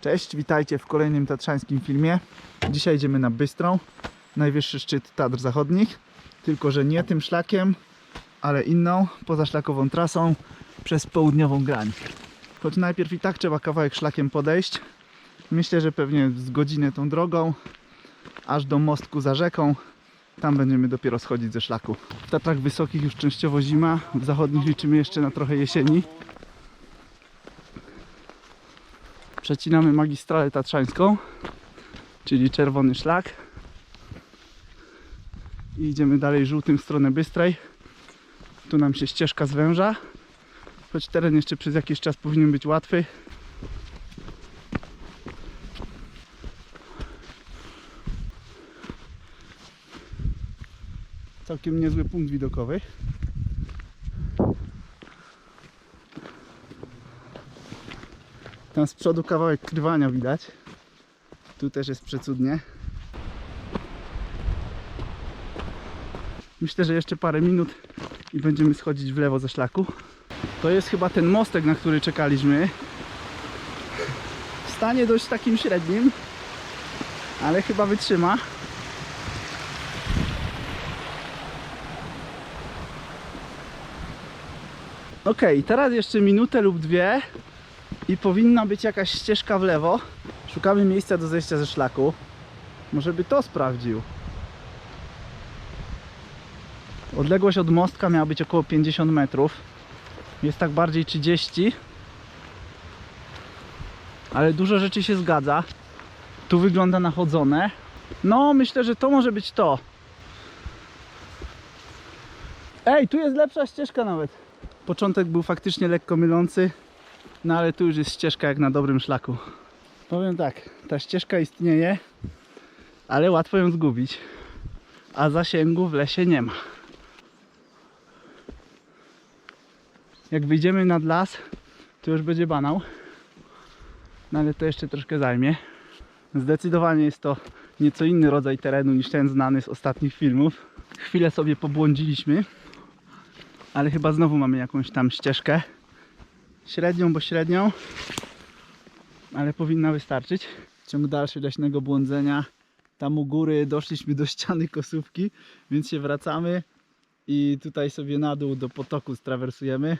Cześć, witajcie w kolejnym tatrzańskim filmie. Dzisiaj idziemy na Bystrą, najwyższy szczyt Tatr Zachodnich, tylko że nie tym szlakiem, ale inną, pozaszlakową trasą przez południową grań. Choć najpierw i tak trzeba kawałek szlakiem podejść. Myślę, że pewnie z godzinę tą drogą, aż do mostku za rzeką. Tam będziemy dopiero schodzić ze szlaku. W Tatrach Wysokich już częściowo zima, w zachodnich liczymy jeszcze na trochę jesieni. Przecinamy magistralę tatrzańską, czyli czerwony szlak. I idziemy dalej żółtym w stronę Bystrej. Tu nam się ścieżka zwęża, choć teren jeszcze przez jakiś czas powinien być łatwy. Całkiem niezły punkt widokowy. Tam z przodu kawałek krwania widać. Tu też jest przecudnie. Myślę, że jeszcze parę minut i będziemy schodzić w lewo ze szlaku. To jest chyba ten mostek, na który czekaliśmy. W stanie dość takim średnim, ale chyba wytrzyma. Ok, teraz jeszcze minutę lub dwie i powinna być jakaś ścieżka w lewo. Szukamy miejsca do zejścia ze szlaku. Może by to sprawdził. Odległość od mostka miała być około 50 metrów. Jest tak bardziej 30. Ale dużo rzeczy się zgadza. Tu wygląda nachodzone. No, myślę, że to może być to. Ej, tu jest lepsza ścieżka nawet. Początek był faktycznie lekko mylący. No ale tu już jest ścieżka jak na dobrym szlaku. Powiem tak, ta ścieżka istnieje, ale łatwo ją zgubić. A zasięgu w lesie nie ma. Jak wyjdziemy nad las, to już będzie banał. No ale to jeszcze troszkę zajmie. Zdecydowanie jest to nieco inny rodzaj terenu niż ten znany z ostatnich filmów. Chwilę sobie pobłądziliśmy, ale chyba znowu mamy jakąś tam ścieżkę średnią, bo średnią, ale powinna wystarczyć. Ciąg dalszy leśnego błądzenia. Tam u góry doszliśmy do ściany kosówki, więc się wracamy i tutaj sobie na dół do potoku strawersujemy.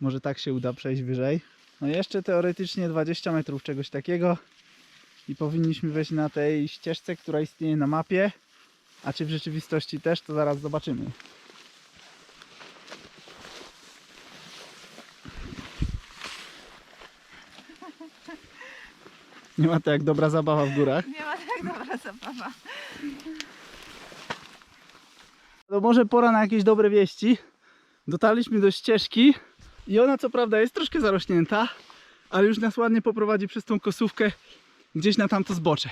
Może tak się uda przejść wyżej. No jeszcze teoretycznie 20 metrów czegoś takiego i powinniśmy wejść na tej ścieżce, która istnieje na mapie. A czy w rzeczywistości też, to zaraz zobaczymy. Nie ma to jak dobra zabawa w górach. Nie ma tak dobra zabawa. To może pora na jakieś dobre wieści. Dotarliśmy do ścieżki i ona co prawda jest troszkę zarośnięta, ale już nas ładnie poprowadzi przez tą kosówkę gdzieś na tamto zbocze.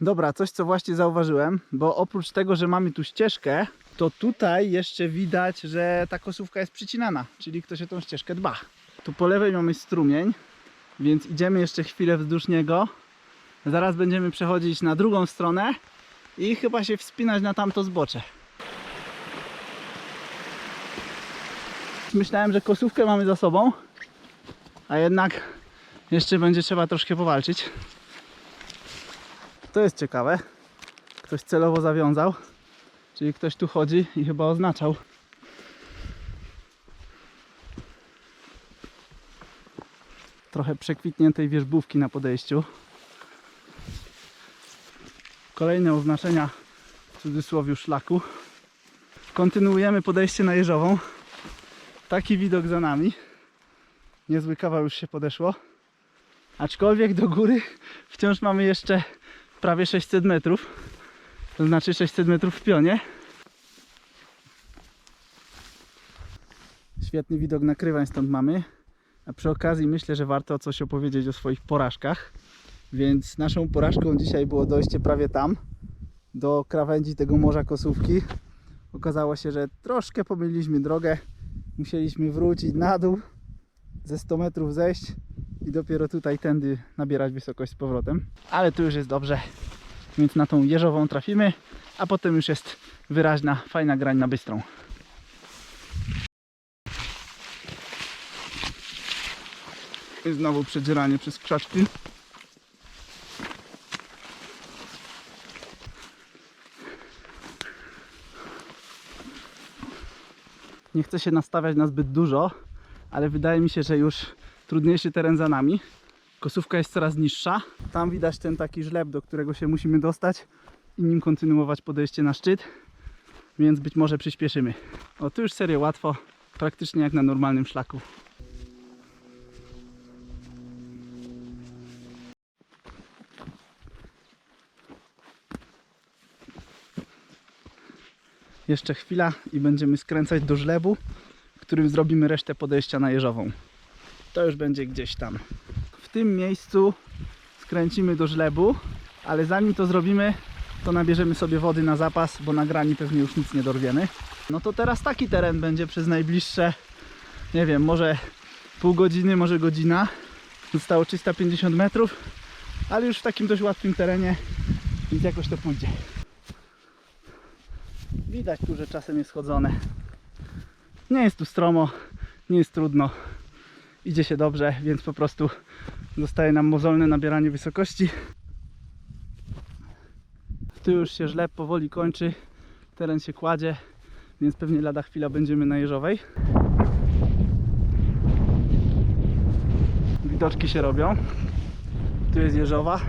Dobra, coś co właśnie zauważyłem, bo oprócz tego, że mamy tu ścieżkę, to tutaj jeszcze widać, że ta kosówka jest przycinana, czyli ktoś o tą ścieżkę dba. Tu po lewej mamy strumień, więc idziemy jeszcze chwilę wzdłuż niego. Zaraz będziemy przechodzić na drugą stronę i chyba się wspinać na tamto zbocze. Myślałem, że kosówkę mamy za sobą, a jednak jeszcze będzie trzeba troszkę powalczyć. To jest ciekawe. Ktoś celowo zawiązał, czyli ktoś tu chodzi i chyba oznaczał. Trochę przekwitniętej wierzbówki na podejściu. Kolejne oznaczenia w cudzysłowie szlaku. Kontynuujemy podejście na Jeżową. Taki widok za nami. Niezły kawał już się podeszło. Aczkolwiek do góry wciąż mamy jeszcze prawie 600 metrów. To znaczy 600 metrów w pionie. Świetny widok nakrywań stąd mamy. A przy okazji myślę, że warto coś opowiedzieć o swoich porażkach. Więc naszą porażką dzisiaj było dojście prawie tam, do krawędzi tego morza Kosówki. Okazało się, że troszkę pomyliliśmy drogę. Musieliśmy wrócić na dół, ze 100 metrów zejść i dopiero tutaj tędy nabierać wysokość z powrotem. Ale tu już jest dobrze, więc na tą jeżową trafimy, a potem już jest wyraźna, fajna grań na bystrą. I znowu przedzieranie przez krzaczki. Nie chcę się nastawiać na zbyt dużo, ale wydaje mi się, że już trudniejszy teren za nami. Kosówka jest coraz niższa. Tam widać ten taki żleb, do którego się musimy dostać i nim kontynuować podejście na szczyt, więc być może przyspieszymy. O, tu już serio łatwo, praktycznie jak na normalnym szlaku. Jeszcze chwila i będziemy skręcać do żlebu, którym zrobimy resztę podejścia na jeżową. To już będzie gdzieś tam. W tym miejscu skręcimy do żlebu, ale zanim to zrobimy, to nabierzemy sobie wody na zapas, bo na grani pewnie już nic nie dorwiemy. No to teraz taki teren będzie przez najbliższe, nie wiem, może pół godziny, może godzina. Zostało 350 metrów, ale już w takim dość łatwym terenie, więc jakoś to pójdzie. Widać tu, że czasem jest chodzone. Nie jest tu stromo, nie jest trudno. Idzie się dobrze, więc po prostu zostaje nam mozolne nabieranie wysokości. Tu już się żleb powoli kończy, teren się kładzie, więc pewnie lada chwila będziemy na Jeżowej. Widoczki się robią. Tu jest Jeżowa,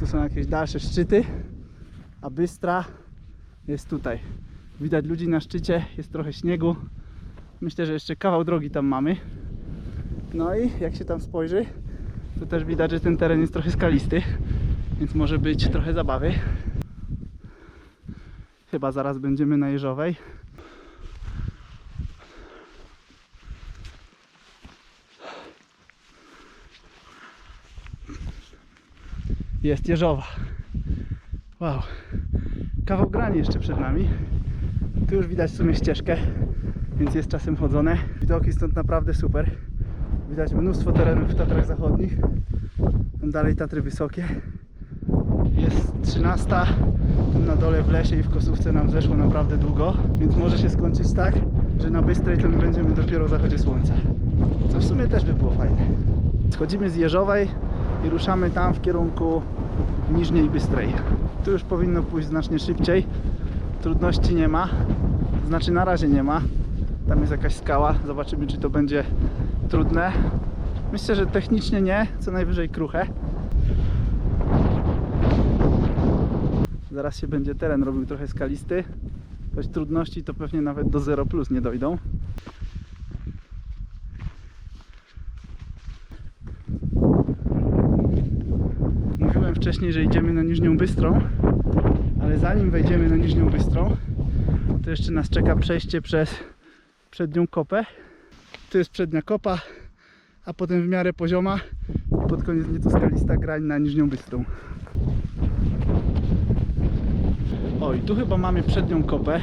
tu są jakieś dalsze szczyty, a Bystra jest tutaj. Widać ludzi na szczycie, jest trochę śniegu. Myślę, że jeszcze kawał drogi tam mamy. No i jak się tam spojrzy, to też widać, że ten teren jest trochę skalisty, więc może być trochę zabawy. Chyba zaraz będziemy na Jeżowej. Jest Jeżowa. Wow. Kawał grani jeszcze przed nami. Tu już widać w sumie ścieżkę, więc jest czasem chodzone. Widoki stąd naprawdę super. Widać mnóstwo terenów w Tatrach Zachodnich. Tam dalej Tatry Wysokie. Jest 13. Tu na dole w lesie i w Kosówce nam zeszło naprawdę długo, więc może się skończyć tak, że na Bystrej to my będziemy dopiero o zachodzie słońca. Co w sumie też by było fajne. Schodzimy z Jeżowej i ruszamy tam w kierunku Niżniej Bystrej. Tu już powinno pójść znacznie szybciej. Trudności nie ma. Znaczy na razie nie ma. Tam jest jakaś skała. Zobaczymy czy to będzie trudne. Myślę, że technicznie nie, co najwyżej kruche. Zaraz się będzie teren robił trochę skalisty. Choć trudności to pewnie nawet do 0 plus nie dojdą. Wcześniej, że idziemy na Niżnią Bystrą, ale zanim wejdziemy na Niżnią Bystrą, to jeszcze nas czeka przejście przez przednią kopę. Tu jest przednia kopa, a potem w miarę pozioma i pod koniec nieco skalista grań na Niżnią Bystrą. O i tu chyba mamy przednią kopę,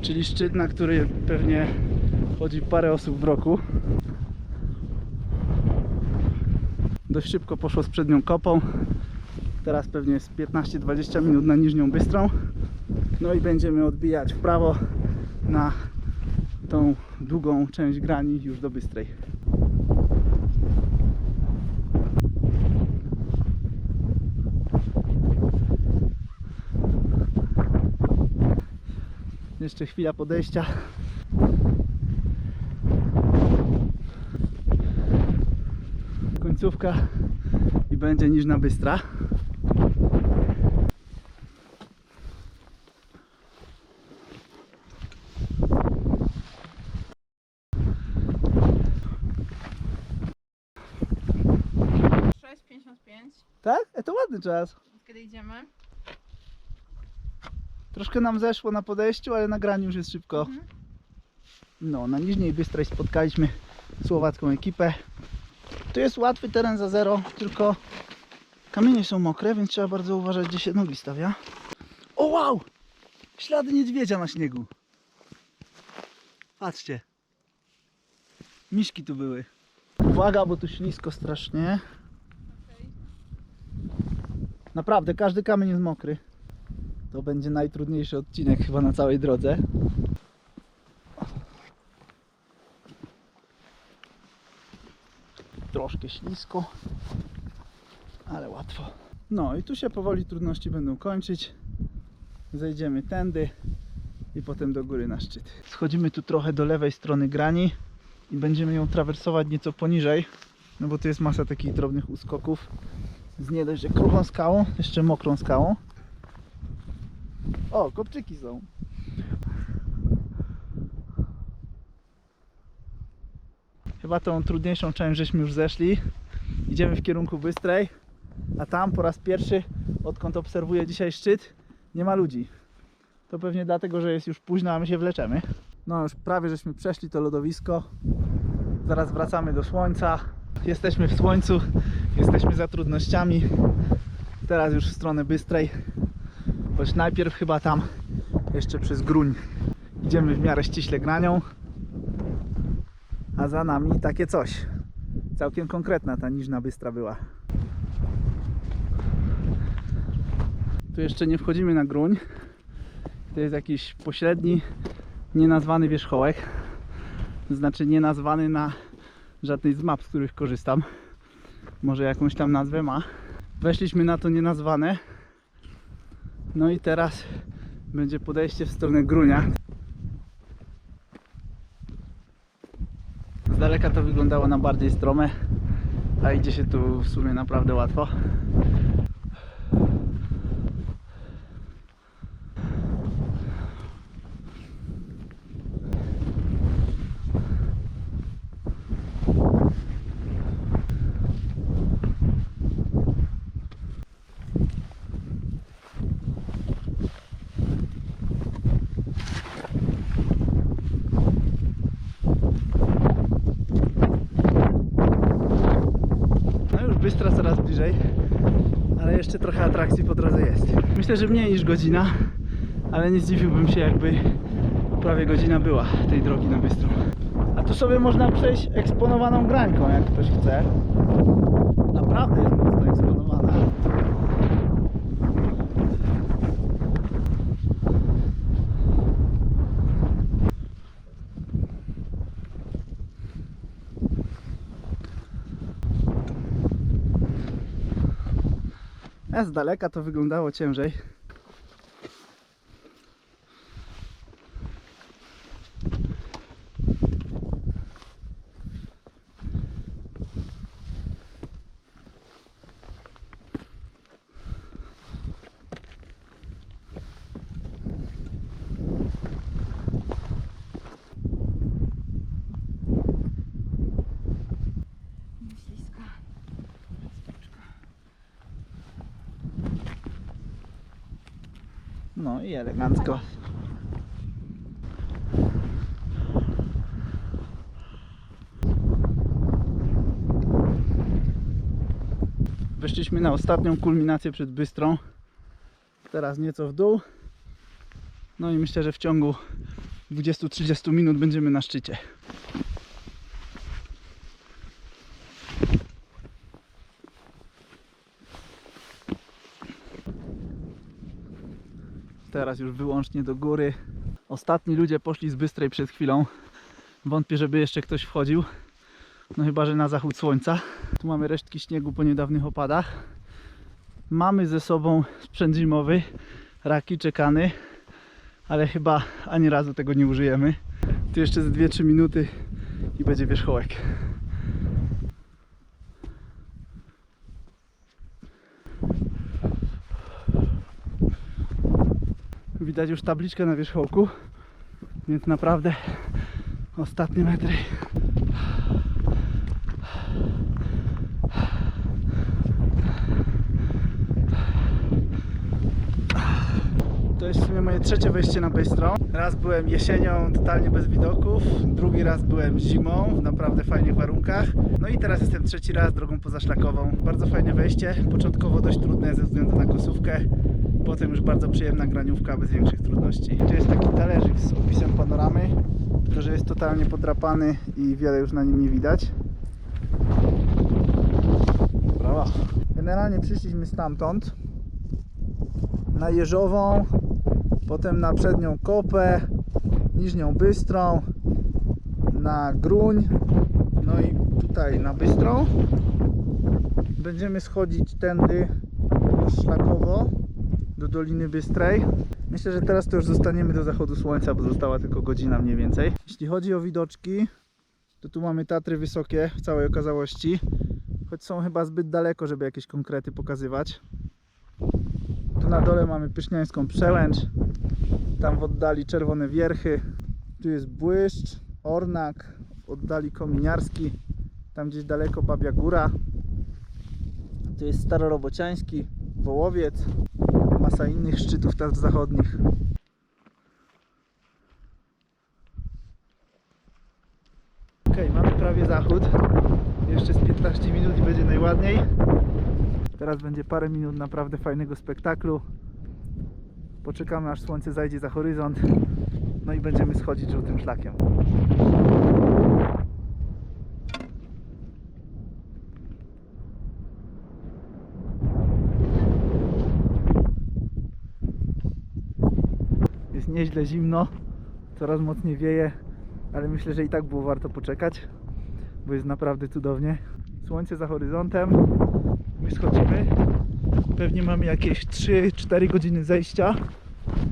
czyli szczyt, na który pewnie chodzi parę osób w roku. Dość szybko poszło z przednią kopą. Teraz pewnie jest 15-20 minut na Niżnią Bystrą. No i będziemy odbijać w prawo na tą długą część grani już do Bystrej. Jeszcze chwila podejścia. Końcówka i będzie Niżna Bystra. Ładny czas. Kiedy idziemy? Troszkę nam zeszło na podejściu, ale na graniu już jest szybko. Mhm. No, na Niżniej Bystrej spotkaliśmy słowacką ekipę. Tu jest łatwy teren za zero, tylko kamienie są mokre, więc trzeba bardzo uważać, gdzie się nogi stawia. O wow! Ślady niedźwiedzia na śniegu. Patrzcie. Miszki tu były. Uwaga, bo tu ślisko strasznie. Naprawdę, każdy kamień jest mokry. To będzie najtrudniejszy odcinek chyba na całej drodze. Troszkę ślisko, ale łatwo. No i tu się powoli trudności będą kończyć. Zejdziemy tędy i potem do góry na szczyt. Schodzimy tu trochę do lewej strony grani i będziemy ją trawersować nieco poniżej, no bo tu jest masa takich drobnych uskoków z nie dość, że kruchą skałą, jeszcze mokrą skałą. O, kopczyki są. Chyba tą trudniejszą część żeśmy już zeszli. Idziemy w kierunku Bystrej, a tam po raz pierwszy, odkąd obserwuję dzisiaj szczyt, nie ma ludzi. To pewnie dlatego, że jest już późno, a my się wleczemy. No już prawie żeśmy przeszli to lodowisko. Zaraz wracamy do słońca. Jesteśmy w słońcu, jesteśmy za trudnościami. Teraz już w stronę Bystrej. Choć najpierw chyba tam jeszcze przez Gruń. Idziemy w miarę ściśle granią. A za nami takie coś. Całkiem konkretna ta niżna Bystra była. Tu jeszcze nie wchodzimy na Gruń. To jest jakiś pośredni, nienazwany wierzchołek. To znaczy nie nazwany na żadnej z map, z których korzystam. Może jakąś tam nazwę ma. Weszliśmy na to nienazwane. No i teraz będzie podejście w stronę Grunia. Z daleka to wyglądało na bardziej strome, a idzie się tu w sumie naprawdę łatwo. No już Bystra coraz bliżej, ale jeszcze trochę atrakcji po drodze jest. Myślę, że mniej niż godzina, ale nie zdziwiłbym się jakby prawie godzina była tej drogi na Bystrą. A tu sobie można przejść eksponowaną grańką, jak ktoś chce. Naprawdę jest mocno eksponowana. A z daleka to wyglądało ciężej. No i elegancko. Weszliśmy na ostatnią kulminację przed Bystrą. Teraz nieco w dół. No i myślę, że w ciągu 20-30 minut będziemy na szczycie. Teraz już wyłącznie do góry. Ostatni ludzie poszli z Bystrej przed chwilą. Wątpię, żeby jeszcze ktoś wchodził. No chyba, że na zachód słońca. Tu mamy resztki śniegu po niedawnych opadach. Mamy ze sobą sprzęt zimowy, raki czekany, ale chyba ani razu tego nie użyjemy. Tu jeszcze z 2-3 minuty i będzie wierzchołek. Widać już tabliczkę na wierzchołku, więc naprawdę ostatnie metry. To jest w sumie moje trzecie wejście na Bystrą. Raz byłem jesienią, totalnie bez widoków. Drugi raz byłem zimą, w naprawdę fajnych warunkach. No i teraz jestem trzeci raz drogą pozaszlakową. Bardzo fajne wejście. Początkowo dość trudne ze względu na kosówkę. Potem już bardzo przyjemna graniówka bez większych trudności. Tu jest taki talerzyk z opisem panoramy, tylko że jest totalnie podrapany i wiele już na nim nie widać. Brawa. Generalnie przyszliśmy stamtąd na Jeżową, potem na przednią Kopę, Niżnią Bystrą, na Gruń, no i tutaj na Bystrą. Będziemy schodzić tędy szlakowo do Doliny Bystrej. Myślę, że teraz to już zostaniemy do zachodu słońca, bo została tylko godzina mniej więcej. Jeśli chodzi o widoczki, to tu mamy Tatry wysokie w całej okazałości, choć są chyba zbyt daleko, żeby jakieś konkrety pokazywać. Tu na dole mamy Pyszniańską Przełęcz, tam w oddali Czerwone Wierchy, tu jest Błyszcz, Ornak, w oddali Kominiarski, tam gdzieś daleko Babia Góra, tu jest Starorobociański, Wołowiec, masa innych szczytów tarcz zachodnich. Ok, mamy prawie zachód. Jeszcze z 15 minut i będzie najładniej. Teraz będzie parę minut naprawdę fajnego spektaklu. Poczekamy aż słońce zajdzie za horyzont. No i będziemy schodzić żółtym szlakiem. Nieźle zimno, coraz mocniej wieje, ale myślę, że i tak było warto poczekać, bo jest naprawdę cudownie. Słońce za horyzontem, my schodzimy. Pewnie mamy jakieś 3-4 godziny zejścia.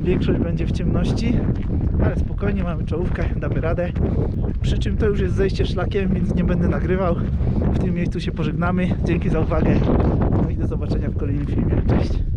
Większość będzie w ciemności, ale spokojnie mamy czołówkę, damy radę. Przy czym to już jest zejście szlakiem, więc nie będę nagrywał. W tym miejscu się pożegnamy. Dzięki za uwagę. No i do zobaczenia w kolejnym filmie. Cześć.